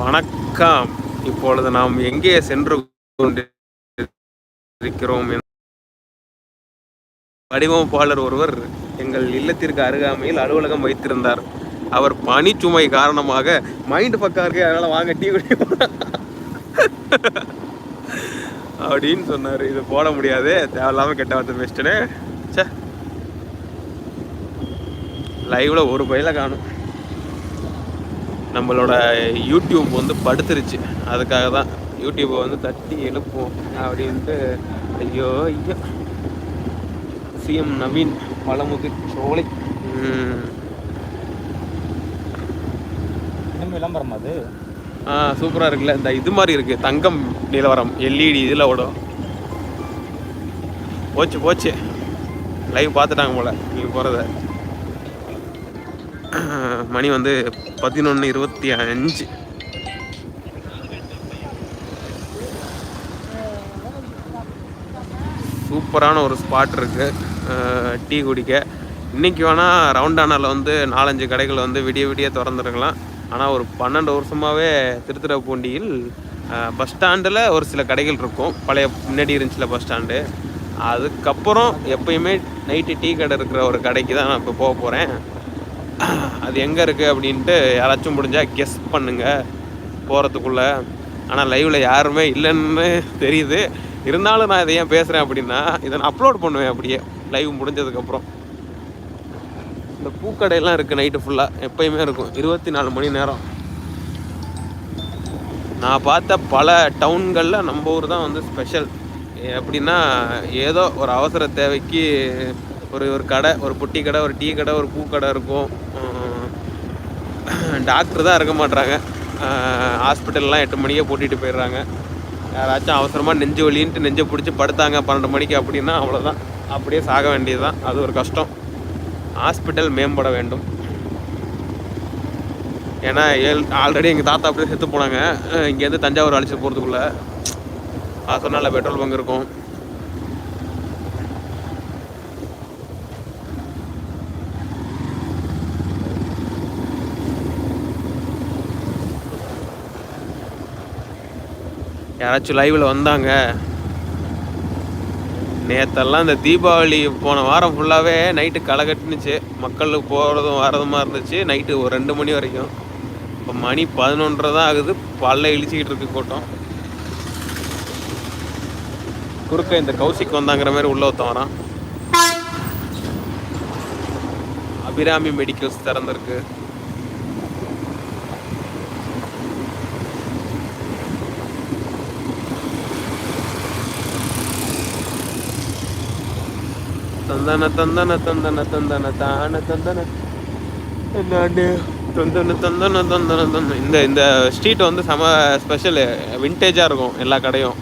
வணக்கம். இப்பொழுது நாம் எங்கே சென்று கொண்டிருக்கிறோம் வடிவமைப்பாளர் ஒருவர் எங்கள் இல்லத்திற்கு அருகாமையில் அலுவலகம் வைத்திருந்தார். அவர் பனிச்சுமை காரணமாக மைண்ட் பக்கம் இருக்கு அதனால வாங்க டீ குடி அப்படின்னு சொன்னார். இது போட முடியாது தேவையில்லாம கெட்ட வார்த்தை பேசிட்டேனே. சே லைவ்ல ஒரு பயில காணும். நம்மளோட யூடியூப் வந்து படுத்துருச்சு. அதுக்காக தான் யூடியூப்பை வந்து தட்டி எழுப்போம் அப்படின்ட்டு ஐயோ ஐயோ. சிஎம் நவீன் பழமுது சோலை விளம்பரம் அது? ஆ சூப்பராக இருக்குல்ல. இந்த இது மாதிரி இருக்கு. தங்கம் நிலவரம் எல்இடி இதில் ஓடும். போச்சு போச்சு. லைவ் பார்த்துட்டாங்க போல. நீங்கள் போகிறத மணி வந்து பதினொன்று இருபத்தி அஞ்சு. சூப்பரான ஒரு ஸ்பாட் இருக்குது டீ குடிக்க. இன்றைக்கி வேணால் ரவுண்டானாவில் வந்து நாலஞ்சு கடைகள் வந்து விடிய விடிய திறந்துருக்கலாம். ஆனால் ஒரு பன்னெண்டு வருஷமாகவே திருத்துறைப்பூண்டியில் பஸ் ஸ்டாண்டில் ஒரு சில கடைகள் இருக்கும். பழைய முன்னாடி இருந்துச்சுல பஸ் ஸ்டாண்டு அதுக்கப்புறம் எப்பயுமே நைட்டு டீ கடை இருக்கிற ஒரு கடைக்கு தான் நான் இப்போ போக போகிறேன் அது எங்கே இருக்குது அப்படின்ட்டு யாராச்சும் முடிஞ்சால் கெஸ் பண்ணுங்கள் போகிறதுக்குள்ளே ஆனால் லைவில் யாருமே இல்லைன்னு தெரியுது. இருந்தாலும் நான் இதை ஏன் பேசுகிறேன் அப்படின்னா இதை நான் அப்லோட் பண்ணுவேன் அப்படியே லைவ் முடிஞ்சதுக்கப்புறம். இந்த பூக்கடையெல்லாம் இருக்குது நைட்டு ஃபுல்லாக எப்பயுமே இருக்கும். இருபத்தி நாலு மணி நேரம். நான் பார்த்த பல டவுன்களில் நம்ம ஊர் தான் வந்து ஸ்பெஷல் எப்படின்னா ஏதோ ஒரு அவசர தேவைக்கு ஒரு ஒரு கடை ஒரு பொட்டி கடை ஒரு டீ கடை ஒரு பூக்கடை இருக்கும். டாக்டர் தான் இருக்க மாட்றாங்க. ஹாஸ்பிட்டல்லாம் எட்டு மணிக்கே போட்டிகிட்டு போயிடுறாங்க. யாராச்சும் அவசரமாக நெஞ்சு வலின்ட்டு நெஞ்சை பிடிச்சி படுத்தாங்க பன்னெண்டு மணிக்கு அப்படின்னா அவ்வளோதான் அப்படியே சாக வேண்டியது தான் அது ஒரு கஷ்டம். ஹாஸ்பிட்டல் மேம்பட வேண்டும். ஏன்னா ஏழு ஆல்ரெடி எங்கள் தாத்தா அப்படியே செத்து போனாங்க. இங்கேருந்து தஞ்சாவூர் அழைச்சிட்டு போகிறதுக்குள்ளே அது சொன்னால பெட்ரோல் பங்க் இருக்கும். யாராச்சும் லைவில் வந்தாங்க. நேற்றெல்லாம் இந்த தீபாவளி போன வாரம் ஃபுல்லாகவே நைட்டு களை கட்டுனுச்சு மக்கள் போகிறதும் வரதுமாக இருந்துச்சு. நைட்டு ஒரு ரெண்டு மணி வரைக்கும். இப்போ மணி பதினொன்றரை தான் ஆகுது. பல்ல இழிச்சிக்கிட்டு இருக்கு கூட்டம். குறுக்க இந்த கௌசிக் வந்தாங்கிற மாதிரி உள்ள ஒருத்தன் வரான். அபிராமி மெடிக்கல்ஸ் திறந்திருக்கு. தந்தன தந்தன தந்தன தந்தன தான தந்தன. நானு தந்தன தந்தன தந்தன தந்தன. இந்த இந்த ஸ்ட்ரீட் வந்து செம ஸ்பெஷல் விண்டேஜாக இருக்கும் எல்லா கடையும்.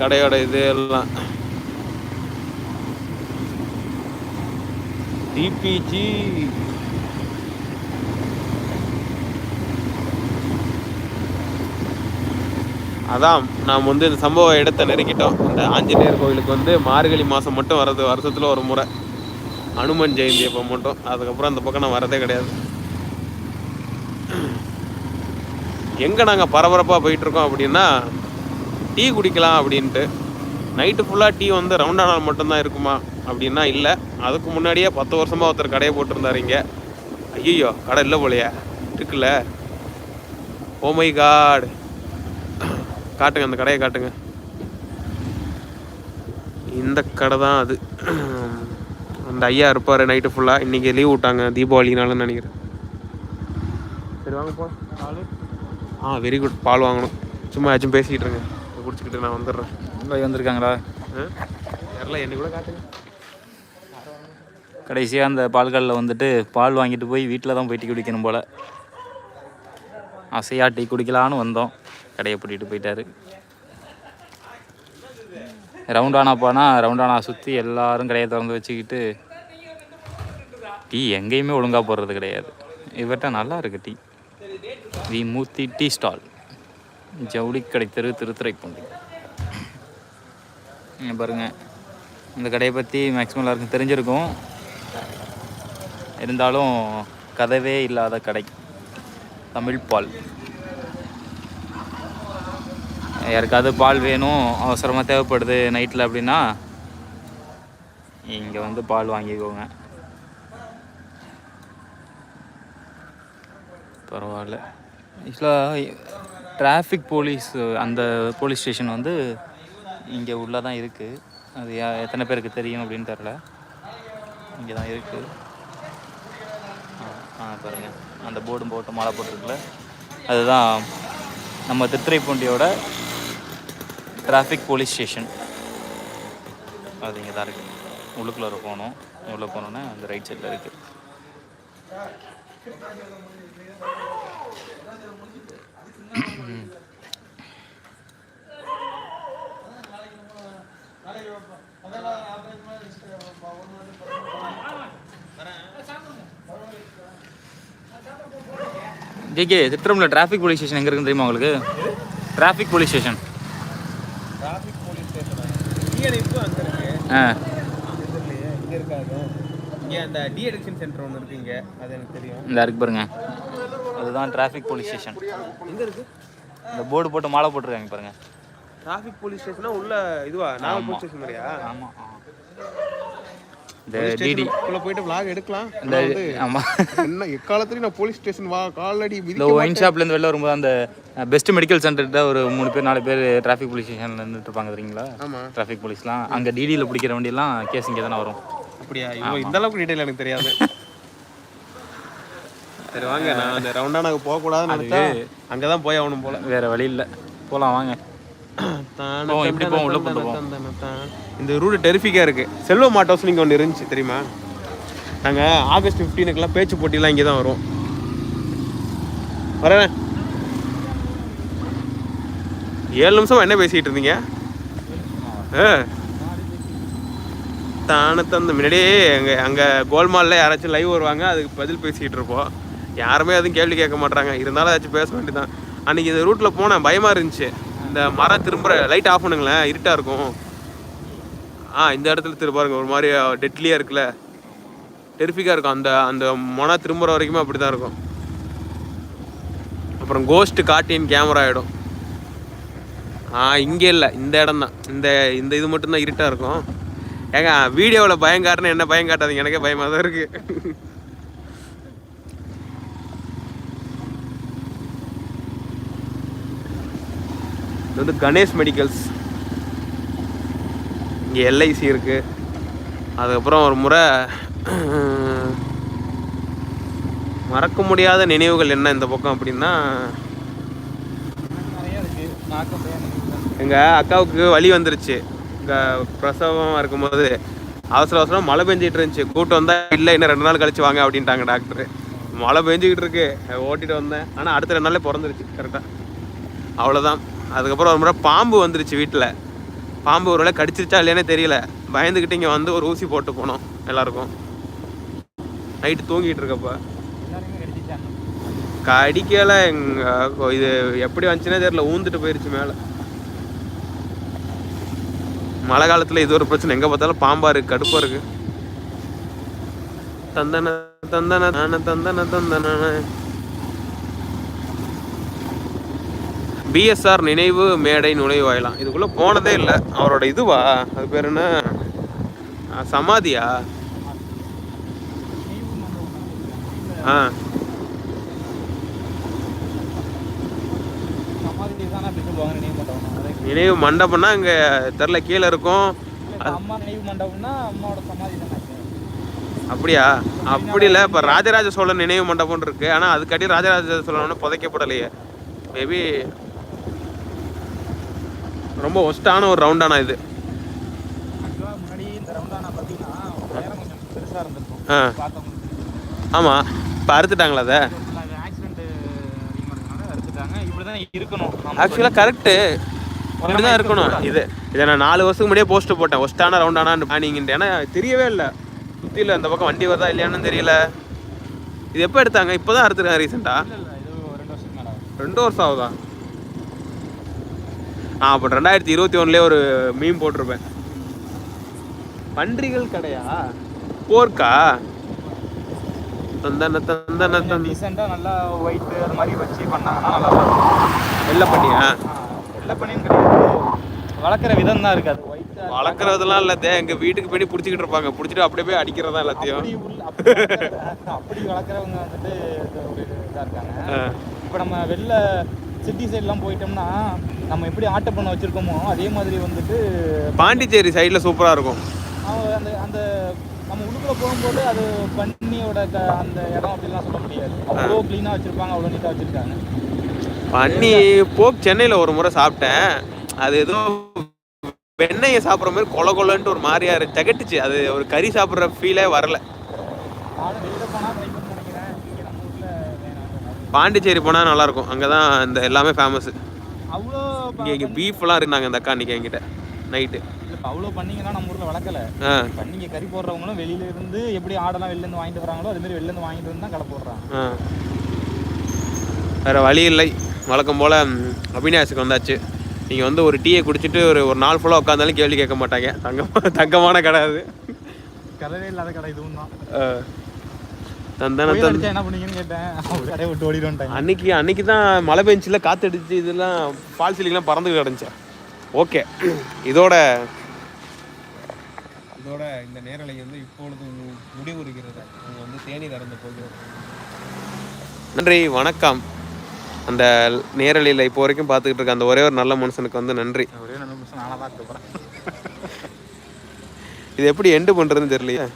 கடையோட இது எல்லாம். டிபிஜி அதான் நாம் வந்து இந்த சம்பவ இடத்தை நெருங்கிட்டோம் இந்த ஆஞ்சநேயர் கோயிலுக்கு வந்து மார்கழி மாதம் மட்டும் வர்றது வருஷத்தில் ஒரு முறை. அனுமன் ஜெயந்தி அப்போ மட்டும். அதுக்கப்புறம் அந்த பக்கம் நான் வரதே கிடையாது. எங்கே நாங்கள் பரபரப்பாக போயிட்டுருக்கோம் அப்படின்னா டீ குடிக்கலாம் அப்படின்ட்டு. நைட்டு ஃபுல்லாக டீ வந்து ரவுண்டானால் மட்டும்தான் இருக்குமா அப்படின்னா இல்லை. அதுக்கு முன்னாடியே பத்து வருஷமாக ஒருத்தர் கடையை போட்டிருந்தாரு இங்கே. ஐயோ கடை இல்லை போலையா. இருக்குல்ல ஓமை oh காடு காட் காட்டுங்க அந்த கடையை காட்டுங்க. இந்த கடை தான் அது. அந்த ஐயா இருப்பார் நைட்டு ஃபுல்லாக இன்றைக்கி லீவ் விட்டாங்க தீபாவளினாலன்னு நினைக்கிறேன். சரி வாங்க போ. ஆ வெரி குட் பால் வாங்கணும். சும்மா ஏதாச்சும் பேசிக்கிட்டு இருங்க. குடிச்சிக்கிட்டு நான் வந்துடுறேன். மும்பை வந்திருக்காங்களா யாரெல்லாம் என்னை கூட காட்டுங்க. கடைசியாக அந்த பால்களில் வந்துட்டு பால் வாங்கிட்டு போய் வீட்டில் தான் போய் டீ குடிக்கணும் போல். ஆசையாக டீ குடிக்கலான்னு வந்தோம். கடையை பூட்டிட்டு போயிட்டாரு ரவுண்டானா போனால் ரவுண்டானா சுற்றி எல்லாரும் கடையை திறந்து வச்சுக்கிட்டு டீ எங்கேயுமே ஒழுங்காக போடுறது கிடையாது. இவர்கிட்ட நல்லா இருக்கு T. V Murthy tea stall. ஜவுளி கடை தெரு திருத்துறைப்பூண்டி. பாருங்கள் இந்த கடையை பற்றி மேக்ஸிமம் எல்லாருக்கும் தெரிஞ்சிருக்கும். இருந்தாலும் கதவே இல்லாத கடை. தமிழ் பால் யாருக்காவது பால் வேணும் அவசரமாக தேவைப்படுது நைட்டில் அப்படின்னா இங்கே வந்து பால் வாங்கிக்கோங்க. பரவாயில்ல. ஆக்சுவலாக டிராஃபிக் போலீஸ் அந்த போலீஸ் ஸ்டேஷன் வந்து இங்கே உள்ளே தான் இருக்குது அது எத்தனை பேருக்கு தெரியும் அப்படின்னு தெரில இங்கே தான் இருக்குது ஆ பாருங்கள் அந்த போர்டும் போட்டு மாலை போட்டிருக்குல்ல. அதுதான் நம்ம திருத்துறைப்பூண்டியோட டிராஃபிக் போலீஸ் ஸ்டேஷன் அது இங்கே தான் இருக்குது உள்ளுக்குள்ளே போகணும் உள்ளே போனோன்னா அந்த ரைட் சைடில் இருக்குது ஜிகே திருத்தரமில் டிராஃபிக் போலீஸ் ஸ்டேஷன் எங்கே இருக்குன்னு தெரியுமா உங்களுக்கு? டிராஃபிக் போலீஸ் ஸ்டேஷன் அங்கே இருக்கு. ஆ. இங்கே இருக்காது இங்கே அந்த டி அடிக்ஷன் சென்டர் ஒன்று இருக்கு இங்கே. அது எனக்கு தெரியும். இந்த இருக்கு பாருங்க. அதுதான் டிராஃபிக் போலீஸ் ஸ்டேஷன் எங்கே இருக்கு? இந்த போர்டு போட்டு மாலை போட்டிருக்காங்க பாருங்க. டிராஃபிக் போலீஸ் ஸ்டேஷனா உள்ள இதுவா? நாகல் போலீஸ் ஸ்டேஷன் மாதிரியா? ஆமாம் இந்த டிடி உள்ள போயிட்டு vlog எடுக்கலாம். இந்த ஆமாம் என்ன எக்காலத்துலயும் நான் போலீஸ் ஸ்டேஷன் வா? காலடி இந்த ஒயின் ஷாப்லேருந்து வெளில வரும்போது அந்த பெஸ்ட் மெடிக்கல் சென்டர்கிட்ட ஒரு மூணு பேர் நாலு பேர் டிராஃபிக் போலீஸ் ஸ்டேஷனில் நின்றுட்டு இருப்பாங்க தெரியுங்களா? ஆமா. டிராஃபிக் போலீஸ்லாம் அங்கே டிடியில் பிடிக்கிற வண்டியெல்லாம் கேஸ் இங்கே தானே வரும். அப்படியா? இந்த அளவுக்கு டீடைல் எனக்கு தெரியாது. சரி வாங்க. நான் அந்த ரவுண்டானாக்கு போக கூடாதுன்னு நினைச்சா அங்கதான் போய் ஆகணும் போல. வேறு வழி இல்லை. போகலாம் வாங்க. தான போவோம், இப்படி போவோம், உள்ள போவோம். தான். இந்த ரூட் டெரிஃபிக்கா இருக்கு. செல்வ மாட்டோஸ் நீங்க ஒன்று இருந்துச்சு தெரியுமா? நாங்க ஆகஸ்ட் 15 எல்லாம் பேச்சு போட்டிலாம் இங்கே தான் வரும். வரேன். ஏழு நிமிஷமா என்ன பேசிட்டு இருந்தீங்க? ஆ. தானே தந்த முன்னாடியே அங்கே அங்கே கோல்மாலில் யாராச்சும் லைவ் வருவாங்க அதுக்கு பதில் பேசிக்கிட்டு இருப்போம். யாருமே எதுவும் கேள்வி கேட்க மாட்டாங்க இருந்தாலும் ஏதாச்சும் பேச வேண்டியதான் அன்றைக்கி இந்த ரூட்டில் போனேன் பயமாக இருந்துச்சு. இந்த மரம் திரும்புகிற லைட் ஆஃப் பண்ணுங்களேன் இருட்டாக இருக்கும். ஆ இந்த இடத்துல திரு பாருங்க ஒரு மாதிரி டெட்லியாக இருக்குல்ல. டெரிஃபிக்காக இருக்கும். அந்த அந்த மொனா திரும்புகிற வரைக்குமே அப்படி தான் இருக்கும். அப்புறம் கோஸ்ட்டு காட்டின் கேமரா ஆகிடும் ஆ இங்கே இல்லை. இந்த இடம் தான் இந்த இந்த இது மட்டும்தான் இருட்டாக இருக்கும். ஏங்க வீடியோவில் பயம் காட்டுன்னு என்ன பயம் காட்டாதீங்க? எனக்கே பயமாக தான் இருக்குது இது வந்து கணேஷ் மெடிக்கல்ஸ். இங்கே எல்ஐசி இருக்குது அதுக்கப்புறம் ஒரு முறை மறக்க முடியாத நினைவுகள் என்ன இந்த பக்கம் அப்படின்னா எங்கள் அக்காவுக்கு வழி வந்துருச்சு. இங்கே பிரசவமாக இருக்கும்போது அவசர அவசரம் மழை பெஞ்சிட்டு இருந்துச்சு. கூட்டம் வந்தால் இல்லை இன்னும் ரெண்டு நாள் கழிச்சு வாங்க அப்படின்ட்டாங்க டாக்டர். மழை பெஞ்சிக்கிட்டு இருக்கு. ஓட்டிட்டு வந்தேன். ஆனால் அடுத்த ரெண்டு நாளே பிறந்துருச்சு கரெக்டாக அவ்வளோதான் அதுக்கப்புறம் ஒரு முறை பாம்பு வந்துருச்சு வீட்டில் பாம்பு ஒரு வேளை கடிச்சிருச்சா இல்லையானே தெரியல. பயந்துக்கிட்டு இங்கே வந்து ஒரு ஊசி போட்டு போனோம் எல்லாருக்கும். நைட்டு தூங்கிட்டு இருக்கப்போ. கடிக்கலை எங்கள் இது எப்படி வந்துச்சுன்னே தெரியல. ஊந்துட்டு போயிருச்சு மேலே. மழை காலத்துல இது ஒரு பிரச்சனை. எங்க பார்த்தாலும் பாம்பா இருக்கு கடுப்பாக இருக்கு. தந்தன தந்தன தான தந்தன தந்தன. பிஎஸ்ஆர் நினைவு மேடை நுழைவாயிலாம் இதுக்குள்ள போனதே இல்லை. அவரோட இதுவா? அது பேர் என்ன? சமாதியா? ஆ. நினைவு மண்டபம்னா இங்க தெரில கீழே இருக்கும். அம்மா நினைவு மண்டபம்னா அம்மாவோட சமாதி தானே அப்படியா? அப்படி இல்லை இப்போ ராஜராஜ சோழன் நினைவு மண்டபம் இருக்கு. ஆனால் அதுக்காட்டி ராஜராஜ சோழன் புதைக்கப்படலையே. மேபி ரொம்ப ஒஸ்டான ஒரு ரவுண்டானா இது. ஆ. ஆமாம் இப்போ அறுத்துட்டாங்களா அதை? தான் இருக்கணும். ஆக்சுவலாக கரெக்டு இப்படி தான் இருக்கணும். இது இதை நான் நாலு வருஷத்துக்கு முன்னாடியே போஸ்ட் போட்டேன். ஒஸ்டான ரவுண்டானான்னு பிளானிங்ன்ட்டு ஏன்னா தெரியவே இல்லை. சுற்றியில் அந்த பக்கம் வண்டி வருதா இல்லையான்னு தெரியல. இது எப்போ எடுத்தாங்க? இப்போ தான் அறுத்துருக்காங்க ரீசெண்டாக. ரெண்டு வருஷம் ஆகுதா? ஆ அப்போ ரெண்டாயிரத்தி இருபத்தி ஒன்றுலேயே ஒரு மீன் போட்டிருப்பேன். பன்றிகள் கடையா? போர்க்கா தந்தன தந்தன தந்தி டீசெண்டாக நல்லா ஒயிட் அது மாதிரி வச்சு பண்ணாங்கன்னா நல்லா வெள்ளை பண்ணியா வெள்ளை கிடையாது. வளர்க்குற விதம் தான் இருக்குது. அது ஒயிட் வளர்க்குறதெல்லாம் இல்லை தே எங்கள் வீட்டுக்கு போய் பிடிச்சிக்கிட்டு இருப்பாங்க. பிடிச்சிட்டு அப்படியே போய் அடிக்கிறதா எல்லாத்தையும். அப்படி வளர்க்குறவங்க வந்துட்டு ஒரு இதாக இருக்காங்க. இப்போ நம்ம வெளில சிட்டி சைட்லாம் போயிட்டோம்னா நம்ம எப்படி ஆட்டை பண்ண வச்சுருக்கோமோ அதே மாதிரி வந்துட்டு பாண்டிச்சேரி சைடில் சூப்பராக இருக்கும். அந்த அந்த நம்ம உள்ளுக்குள்ள போகும்போது அது பன்னியோட அந்த இடம் அப்படிலாம் சொல்ல முடியாது. அவ்வளோ க்ளீனாக வச்சுருப்பாங்க அவ்வளோ நீட்டாக வச்சுருக்காங்க. பன்னி போக் சென்னையில் ஒரு முறை சாப்பிட்டேன். அது ஏதோ வெண்ணெயை சாப்பிட்ற மாதிரி கொல கொலன்ட்டு ஒரு மாதிரியா திகட்டுச்சு. அது ஒரு கறி சாப்பிட்ற ஃபீலே வரல. பாண்டிச்சேரி போனால் நல்லாயிருக்கும் அங்கே தான் இந்த எல்லாமே ஃபேமஸ் இங்கே இங்கே பீஃப்லாம் இருந்தாங்க இந்த அக்கா அன்றைக்கி என்கிட்ட. நைட்டு இப்போ அவ்வளோ பண்ணிங்கன்னா நம்ம ஊரில் வளர்க்கல. பண்ணிங்க கறி போடுறவங்களும் வெளியில இருந்து எப்படி ஆடெல்லாம் வெளில இருந்து வாங்கிட்டு வராங்களோ அதே மாதிரி வெளில இருந்து வாங்கிட்டு வந்து தான் கடை போடுறாங்க. வேறு வழி இல்லை. வழக்கம் போல் அபிநாஷுக்கு வந்தாச்சு. நீங்கள் வந்து ஒரு டீயை குடிச்சிட்டு ஒரு ஒரு நாள் ஃபுல்லாக உட்காந்தாலும் கேள்வி கேட்க மாட்டாங்க. தங்கமான தங்கமான கடை அது. கதவே இல்லாத கடை இதுவும் தான். அடிச்சா அன்னைக்கு அன்னைக்கு தான் மழை பெஞ்சில் காத்தடிச்சு இதெல்லாம் ஃபால் சீலிங்லாம் பறந்து கிடந்துச்சு. ஓகே. இதோட இதோட இந்த நேரலை வந்து இப்பொழுது முடிவுறுகிறது. அவங்க வந்து தேநீர் அறந்து போகிறோம் நன்றி வணக்கம். அந்த நேரலையில் இப்போ வரைக்கும் பார்த்துக்கிட்டு இருக்க அந்த ஒரே ஒரு நல்ல மனுஷனுக்கு வந்து நன்றி. ஒரே நல்ல நிமிஷம் நானாக தான் இருக்க போகிறேன் இது எப்படி எண்டு பண்ணுறதுன்னு தெரியலையே.